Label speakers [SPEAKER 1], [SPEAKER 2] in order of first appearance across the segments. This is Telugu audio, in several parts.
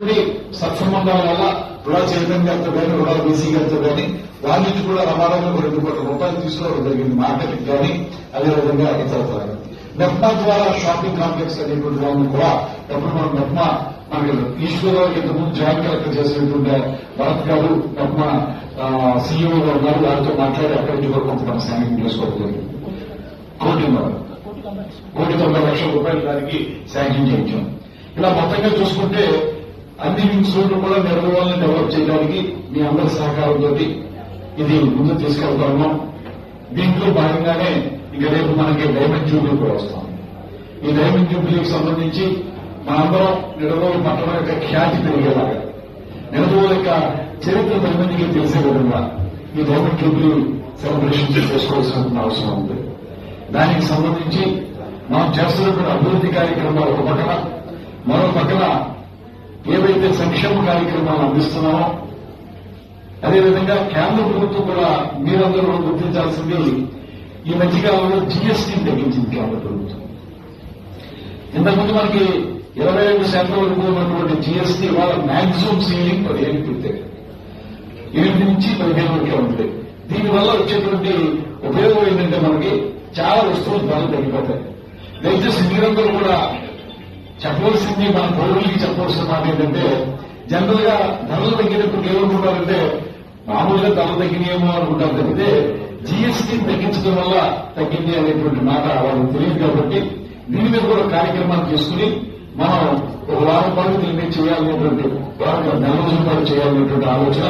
[SPEAKER 1] సత్సంబంధాల వల్ల రుణా చైతన్య గారితో కానీ రుణా బీసీ గారితో కానీ వాళ్ళ నుంచి కూడా రమారంగా రెండు కోట్ల రూపాయలు తీసుకోవడం జరిగింది మార్కెట్ కానీ అదేవిధంగా ఇతర మెప్మా ద్వారా షాపింగ్ కాంప్లెక్స్ అనేటువంటి దాన్ని కూడా ఎప్పుడు మనం మెప్మా మనకి ఈశ్వరరావు ఇంతకుముందు జాయింట్ కలెక్టర్ చేసినటువంటి భరత్ గారు మెప్మా సీఈఓ గారు ఉన్నారు. వారితో మాట్లాడి అక్కడి నుంచి కూడా కొంత మనం శాంక్షన్ చేసుకోవడం జరిగింది. కోటిన్నర కోటి తొంభై లక్షల రూపాయలు దానికి శాంక్షన్ చేయించాం. ఇలా మొత్తంగా చూసుకుంటే అన్ని ఇన్స్టిట్యూట్లు కూడా నిర్మూలన డెవలప్ చేయడానికి మీ అందరి సహకారంతో ఇది ముందు తీసుకెళ్తాము దీంట్లో భాగంగానే ఇక రేపు మనకి డైమండ్ జూబ్లీ కూడా వస్తాం. ఈ డైమండ్ జూబ్లీకి సంబంధించి మనందరం నిడదోలు పట్టణం యొక్క ఖ్యాతి పెరిగేలాగా నిడదోలు యొక్క చరిత్ర పది మందికి తెలిసే విధంగా ఈ డైమండ్ జూబ్లీ సెలబ్రేషన్ చేసుకోవాల్సిన అవసరం ఉంది. దానికి సంబంధించి మనం చేస్తున్నటువంటి అభివృద్ధి కార్యక్రమాలు ఒక పక్కన మరో పక్కన ఏవైతే సంక్షేమ కార్యక్రమాలు అందిస్తున్నామో అదేవిధంగా కేంద్ర ప్రభుత్వం కూడా మీరందరూ కూడా గుర్తించాల్సింది ఈ మధ్యకాలంలో జీఎస్టీని తగ్గించింది కేంద్ర ప్రభుత్వం. ఇంతకుముందు మనకి ఇరవై ఐదు శాతం వరకు ఉన్నటువంటి జీఎస్టీ వాళ్ళ మాక్సిమం సీలింగ్ పదిహేను పెట్టారు ఎనిమిది నుంచి పదిహేను వరకే ఉంటుంది దీనివల్ల వచ్చేటువంటి ఉపయోగం ఏంటంటే మనకి చాలా వస్తువులు ధరలు తగ్గిపోతాయి. దయచేసి మీరందరూ కూడా చెప్పవలసింది మన పౌరులకి చెప్పవలసిన మాట ఏంటంటే జనరల్గా ధరలు తగ్గినప్పుడు ఏమనుకుంటారంటే మామూలుగా ధరలు తగ్గినాయేమో అనుకుంటారు తప్పితే జీఎస్టీ తగ్గించడం వల్ల తగ్గింది అనేటువంటి మాట వాళ్ళకి తెలియదు కాబట్టి దీని మీద కూడా కార్యక్రమాలు చేసుకుని మనం ఒక వారం పాటు దీన్ని చేయాలనేటువంటి వారం నెల రోజుల పాటు చేయాలనేటువంటి ఆలోచన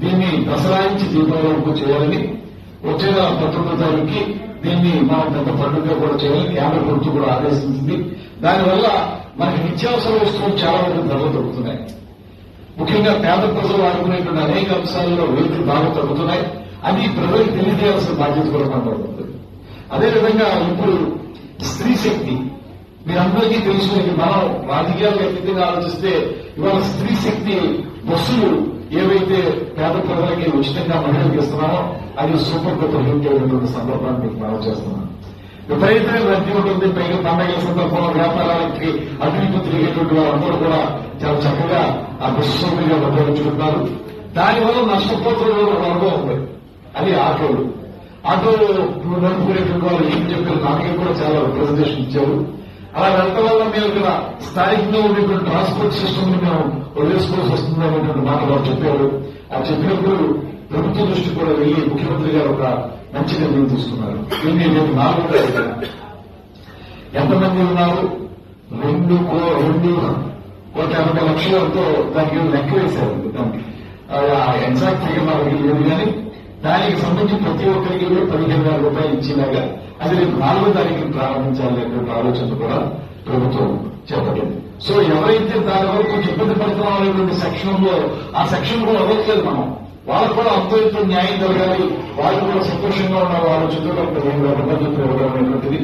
[SPEAKER 1] దీన్ని దసరాయించి దీపావళి వరకు చేయాలని వచ్చే నెల తారీఖుకి దీన్ని మనం పెద్ద పండుగ కూడా చేయాలని కేంద్ర ప్రభుత్వం కూడా ఆదేశించింది. దానివల్ల మనకి నిత్యావసర వస్తువులు చాలా వరకు ధరలు తగ్గుతున్నాయి ముఖ్యంగా పేద ప్రజలు ఆడుకునేటువంటి అనేక అంశాలలో వేతులు బాగా తగ్గుతున్నాయి. అది ప్రజలకు తెలియజేయాల్సిన బాధ్యత కూడా మనకు అదేవిధంగా ఇప్పుడు స్త్రీ శక్తి. మీరందరికీ తెలుసు తెలుసుకునేది మనం రాజకీయాలు వ్యక్తిగా ఆలోచిస్తే ఇవాళ స్త్రీ శక్తి బస్సులు ఏవైతే పేద ప్రజలకి ఉచితంగా మహిళలకు ఇస్తున్నామో అది సూపర్ కొత్త హిట్ సందర్భాన్ని మీకు మనం చేస్తున్నాను విపరీతమైన రద్దీ ఉంటుంది. పైగా పండగల సందర్భంలో వ్యాపారాలకి అటు ఇటు తిరిగేటువంటి వారందరూ కూడా చాలా చక్కగా ఆ బస్సు సౌకర్యాలు ఉపయోగించుకుంటున్నారు దానివల్ల నష్టపోతున్న అనుభవం ఉంది. అది ఆటోలు. ఆటోలు నడుపుకునేటువంటి వాళ్ళు ఏం చెప్పారు? నాకే కూడా చాలా రిప్రజెంటేషన్ ఇచ్చారు. అలా వెళ్ళటం వల్ల మేము ఇక్కడ స్థానికంగా ఉండేటువంటి ట్రాన్స్పోర్ట్ సిస్టమ్ని మేము వదిలేసుకోవాల్సి వస్తుంది అనేటువంటి మాట వారు చెప్పారు. అది చెప్పినప్పుడు ప్రభుత్వ దృష్టి కూడా వెళ్ళి ముఖ్యమంత్రి గారు ఒక మంచి నిర్ణయం తీసుకున్నారు. దీన్ని నాలుగు ఎంతమంది ఉన్నారు? రెండు కో- రెండు ఒక ఎనభై లక్షలతో దానికి లెక్క వేశారు. దానికి. ఎగ్జాక్ట్ ఫిగర్ నాకు లేదు కానీ దానికి సంబంధించి ప్రతి ఒక్కరికి కూడా పదిహేను వేల రూపాయలు ఇచ్చేలాగా అది రేపు నాలుగో తారీఖున ప్రారంభించాలనేటువంటి ఆలోచన కూడా ప్రభుత్వం చేపట్టింది. సో ఎవరైతే దాని వరకు కొంచెం ఇబ్బంది పడుతున్నాం అనేటువంటి సెక్షన్ ఆ సెక్షన్ కూడా అవ్వట్లేదు మనం. వాళ్ళకు కూడా అంతో న్యాయం జరగాలి. వాళ్ళు కూడా సంతోషంగా ఉన్నారు ఆలోచనతో పదిహేను వేల రూపాయలు చొప్పున ఇవ్వడం అనేటువంటిది.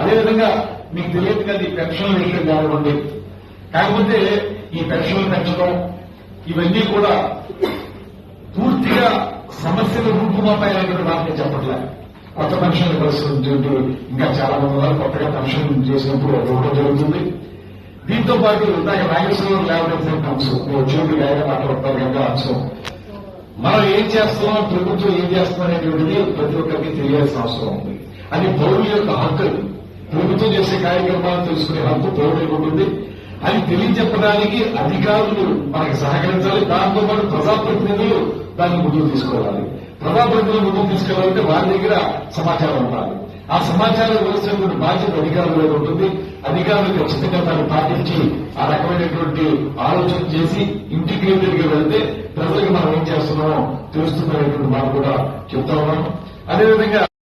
[SPEAKER 1] అదేవిధంగా మీకు తెలియదు కదా ఈ పెన్షన్ల విషయం కానివ్వండి. కాకపోతే ఈ పెన్షన్లు పెంచడం ఇవన్నీ కూడా పరిస్థితులు రూపుమాపాయనేటువంటి మాట చెప్పట్లే. కొత్త పెన్షన్ల పరిస్థితి ఇంకా చాలా మంది ఉన్నారు. కొత్తగా పెన్షన్ చేసినప్పుడు అది జరుగుతుంది. దీంతో పాటు నాకు నాగేశ్వరరావు లేవనెత్తిన అంశం. ఉద్యోగులు లేదా మాట్లాడతారు కనుక అంశం. మనం ఏం చేస్తున్నాం ప్రభుత్వం ఏం చేస్తున్నాం అనేటువంటిది ప్రతి ఒక్కరికి తెలియాల్సిన అవసరం ఉంది. అది పౌరుల యొక్క హక్కు. ప్రభుత్వం చేసే కార్యక్రమాలు తెలుసుకునే హక్కు పౌరులకు ఉంటుంది. అని తెలియజెప్పడానికి అధికారులు మనకి సహకరించాలి. దాంతో పాటు ప్రజాప్రతినిధులు దాన్ని ముందుకు తీసుకోవాలి. ప్రజాప్రతినిధులు ముందుకు తీసుకెళ్ళాలంటే వారి దగ్గర సమాచారం ఉండాలి. ఆ సమాచారం ఇవ్వాల్సినటువంటి బాధ్యత అధికారంలో ఉంటుంది. అధికారులు ఖచ్చితంగా దాన్ని పాటించి ఆ రకమైనటువంటి ఆలోచన చేసి ఇంటిగ్రేటెడ్గా వెళ్తే ప్రజలకు మనం ఏం చేస్తున్నామో తెలుస్తున్నటువంటి మాట కూడా చెప్తా ఉన్నాం. అదేవిధంగా